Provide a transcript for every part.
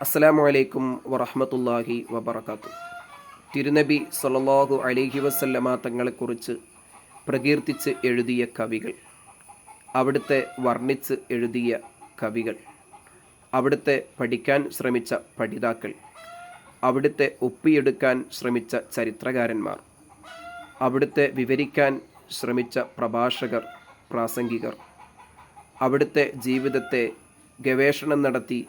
അസ്സലാമു അലൈക്കും വറഹമത്തല്ലാഹി വബർക്കാത്തു തിരുനബി സല്ലാഹു അലൈഹി വസല്ലമ തങ്ങളെക്കുറിച്ച് പ്രകീർത്തിച്ച് എഴുതിയ കവികൾ. അവിടുത്തെ വർണിച്ച് എഴുതിയ കവികൾ. അവിടുത്തെ പഠിക്കാൻ ശ്രമിച്ച പഠിതാക്കൾ. അവിടുത്തെ ഒപ്പിയെടുക്കാൻ ശ്രമിച്ച ചരിത്രകാരന്മാർ. അവിടുത്തെ വിവരിക്കാൻ ശ്രമിച്ച പ്രഭാഷകർ പ്രാസംഗികർ. അവിടുത്തെ ജീവിതത്തെ ഗവേഷണം നടത്തി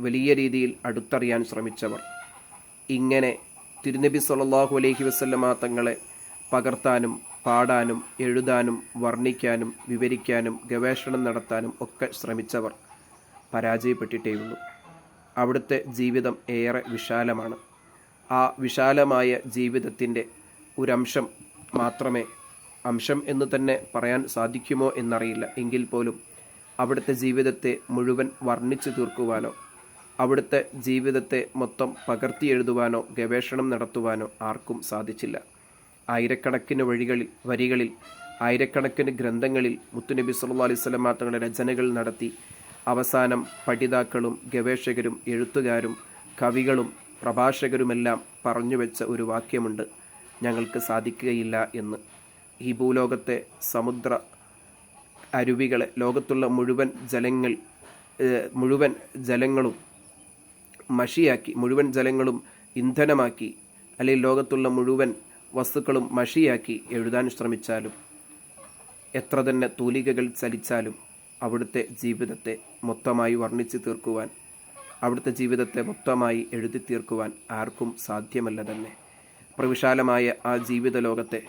വലിയ രീതിയിൽ അടുത്തറിയാൻ ശ്രമിച്ചവർ. ഇങ്ങനെ തിരുനബി സല്ലാഹു അലൈഹി വസല്ലമ തങ്ങളെ പകർത്താനും പാടാനും എഴുതാനും വർണിക്കാനും വിവരിക്കാനും ഗവേഷണം നടത്താനും ഒക്കെ ശ്രമിച്ചവർ പരാജയപ്പെട്ടിട്ടേയുള്ളൂ. അവിടുത്തെ ജീവിതം ഏറെ വിശാലമാണ്. ആ വിശാലമായ ജീവിതത്തിന്റെ ഒരംശം മാത്രമേ അംശം എന്ന് തന്നെ പറയാൻ സാധിക്കുമോ എന്നറിയില്ല. എങ്കിൽ പോലും അവിടുത്തെ ജീവിതത്തെ മുഴുവൻ വർണിച്ചു തീർക്കുവാനോ അവിടുത്തെ ജീവിതത്തെ മൊത്തം പകർത്തിയെഴുതുവാനോ ഗവേഷണം നടത്തുവാനോ ആർക്കും സാധിച്ചില്ല. ആയിരക്കണക്കിന് വഴികളിൽ വരികളിൽ ആയിരക്കണക്കിന് ഗ്രന്ഥങ്ങളിൽ മുത്തുനബി സല്ലല്ലാഹു അലൈഹി വസല്ലം തങ്ങളുടെ രചനകൾ നടത്തി. അവസാനം പഠിതാക്കളും ഗവേഷകരും എഴുത്തുകാരും കവികളും പ്രഭാഷകരുമെല്ലാം പറഞ്ഞു വെച്ച ഒരു വാക്യമുണ്ട് ഞങ്ങൾക്ക് സാധിക്കുകയില്ല എന്ന്. ഈ ഭൂലോകത്തെ സമുദ്ര അരുവികളെ ലോകത്തുള്ള മുഴുവൻ ജലങ്ങൾ മുഴുവൻ ജലങ്ങളും മഷിയാക്കി മുഴുവൻ ജലങ്ങളും ഇന്ധനമാക്കി അല്ലെങ്കിൽ ലോകത്തുള്ള മുഴുവൻ വസ്തുക്കളും മഷിയാക്കി എഴുതാൻ ശ്രമിച്ചാലും എത്ര തന്നെ തൂലികകൾ ചലിച്ചാലും അവിടുത്തെ ജീവിതത്തെ മൊത്തമായി വർണിച്ചു തീർക്കുവാൻ അവിടുത്തെ ജീവിതത്തെ മൊത്തമായി എഴുതി തീർക്കുവാൻ ആർക്കും സാധ്യമല്ല തന്നെ. പ്രവിശാലമായ ആ ജീവിത ലോകത്തെ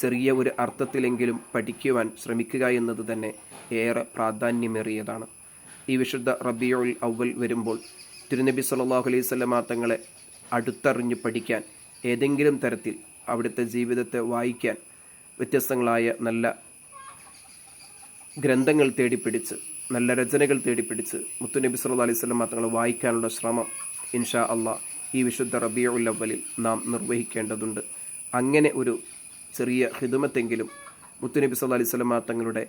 ചെറിയ ഒരു അർത്ഥത്തിലെങ്കിലും പഠിക്കുവാൻ ശ്രമിക്കുക എന്നത് തന്നെ ഏറെ പ്രാധാന്യമേറിയതാണ്. ഈ വിശുദ്ധ റബിയോൾ അവൽ വരുമ്പോൾ തിരുനബി സല്ലല്ലാഹു അലൈഹി വസല്ലമ തങ്ങളെ അടുത്തറിഞ്ഞ് പഠിക്കാൻ ഏതെങ്കിലും തരത്തിൽ അവിടുത്തെ ജീവിതത്തെ വായിക്കാൻ വ്യത്യസ്തങ്ങളായ നല്ല ഗ്രന്ഥങ്ങൾ തേടിപ്പിടിച്ച് നല്ല രചനകൾ തേടിപ്പിടിച്ച് മുത്തുനബി സല്ലല്ലാഹു അലൈഹി വസല്ലം തങ്ങളെ വായിക്കാനുള്ള ശ്രമം ഇൻഷാ അള്ളാഹ് ഈ വിശുദ്ധ റബിയുൽ അവലിൽ നാം നിർവഹിക്കേണ്ടതുണ്ട്. അങ്ങനെ ഒരു ചെറിയ ഹിതുമത്തെങ്കിലും മുത്തുനബി സല്ലല്ലാഹു അലൈഹി വസല്ലം തങ്ങളുടെ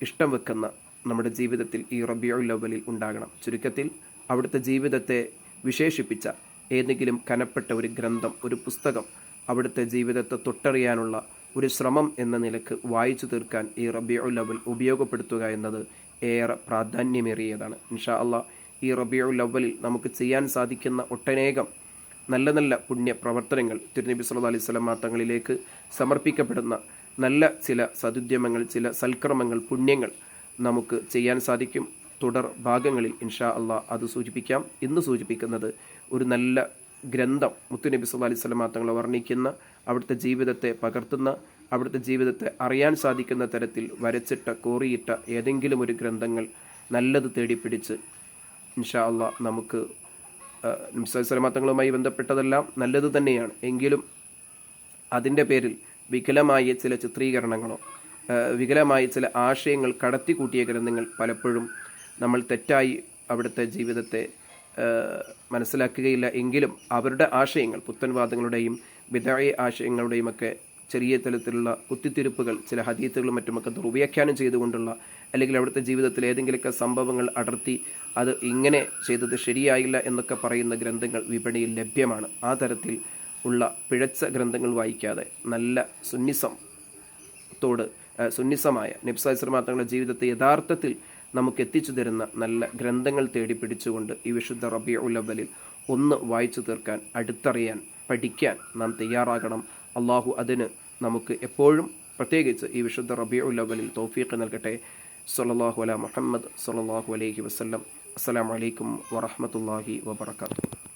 ഇഷ്ടം വെക്കുന്ന നമ്മുടെ ജീവിതത്തിൽ ഈ റബിയുൽ അവലിൽ ഉണ്ടാകണം. ചുരുക്കത്തിൽ അവിടുത്തെ ജീവിതത്തെ വിശേഷിപ്പിച്ച ഏതെങ്കിലും കനപ്പെട്ട ഒരു ഗ്രന്ഥം ഒരു പുസ്തകം അവിടുത്തെ ജീവിതത്തെ തൊട്ടറിയാനുള്ള ഒരു ശ്രമം എന്ന നിലയ്ക്ക് വായിച്ചു തീർക്കാൻ ഈ റബിയുൽ അവൽ ഉപയോഗപ്പെടുത്തുക എന്നത് ഏറെ പ്രാധാന്യമേറിയതാണ്. ഇൻഷാ അല്ല ഈ റബിയുൽ അവലിൽ നമുക്ക് ചെയ്യാൻ സാധിക്കുന്ന ഒട്ടനേകം നല്ല നല്ല പുണ്യ പ്രവർത്തനങ്ങൾ തിരുനബി സല്ലാ അലൈഹി മാത്തങ്ങളിലേക്ക് തങ്ങളിലേക്ക് സമർപ്പിക്കപ്പെടുന്ന നല്ല ചില സതുദ്യമങ്ങൾ ചില സൽക്രമങ്ങൾ പുണ്യങ്ങൾ നമുക്ക് ചെയ്യാൻ സാധിക്കും. തുടർ ഭാഗങ്ങളിൽ ഇൻഷാ അള്ളാ അത് സൂചിപ്പിക്കാം. ഇന്ന് സൂചിപ്പിക്കുന്നത് ഒരു നല്ല ഗ്രന്ഥം മുത്തുനബി സല്ലല്ലാഹു അലൈഹി വസല്ലം തങ്ങളെ വർണിക്കുന്ന അവിടുത്തെ ജീവിതത്തെ പകർത്തുന്ന അവിടുത്തെ ജീവിതത്തെ അറിയാൻ സാധിക്കുന്ന തരത്തിൽ വരച്ചിട്ട കോറിയിട്ട ഏതെങ്കിലും ഒരു ഗ്രന്ഥങ്ങൾ നല്ലത് തേടിപ്പിടിച്ച് ഇൻഷാ അള്ളാ നമുക്ക് നിംസലമാത്തങ്ങളുമായി ബന്ധപ്പെട്ടതെല്ലാം നല്ലത് തന്നെയാണ്. എങ്കിലും അതിന്റെ പേരിൽ വികലമായ ചില ചിത്രീകരണങ്ങളോ വികലമായ ചില ആശയങ്ങൾ കടത്തിക്കൂട്ടിയ ഗ്രന്ഥങ്ങൾ പലപ്പോഴും നമ്മൾ തെറ്റായി അവിടുത്തെ ജീവിതത്തെ മനസ്സിലാക്കുകയില്ല എങ്കിലും അവരുടെ ആശയങ്ങൾ പുത്തൻവാദങ്ങളുടെയും വിദായ ആശയങ്ങളുടെയും ഒക്കെ ചെറിയ തലത്തിലുള്ള കുത്തിത്തിരിപ്പുകൾ ചില ഹദീത്തുകളും മറ്റുമൊക്കെ ദുർവ്യാഖ്യാനം ചെയ്തുകൊണ്ടുള്ള അല്ലെങ്കിൽ അവിടുത്തെ ജീവിതത്തിൽ ഏതെങ്കിലുമൊക്കെ സംഭവങ്ങൾ അടർത്തി അത് ഇങ്ങനെ ചെയ്തത് ശരിയായില്ല എന്നൊക്കെ പറയുന്ന ഗ്രന്ഥങ്ങൾ വിപണിയിൽ ലഭ്യമാണ്. ആ തരത്തിൽ ഉള്ള പിഴച്ച ഗ്രന്ഥങ്ങൾ വായിക്കാതെ നല്ല സുന്നിസം തോട് സുന്നിസമായ നിബ്സാസ്രമാ തങ്ങളുടെ ജീവിതത്തെ യഥാർത്ഥത്തിൽ നമുക്ക് എത്തിച്ചു തരുന്ന നല്ല ഗ്രന്ഥങ്ങൾ തേടി പിടിച്ചുകൊണ്ട് ഈ വിശുദ്ധ റബി ഉലബലിൽ ഒന്ന് വായിച്ചു തീർക്കാൻ അടുത്തറിയാൻ പഠിക്കാൻ നാം തയ്യാറാകണം. അള്ളാഹു അതിന് നമുക്ക് എപ്പോഴും പ്രത്യേകിച്ച് ഈ വിശുദ്ധ റബി ഉലബലിൽ തൗഫീഖ് നൽകട്ടെ. സല്ലല്ലാഹു അല മുഹമ്മദ് സല്ലല്ലാഹു അലൈഹി വസ്ലം അസ്സാം വലൈക്കും വറഹ്മത്തുള്ളാഹി വബറകാതുഹു.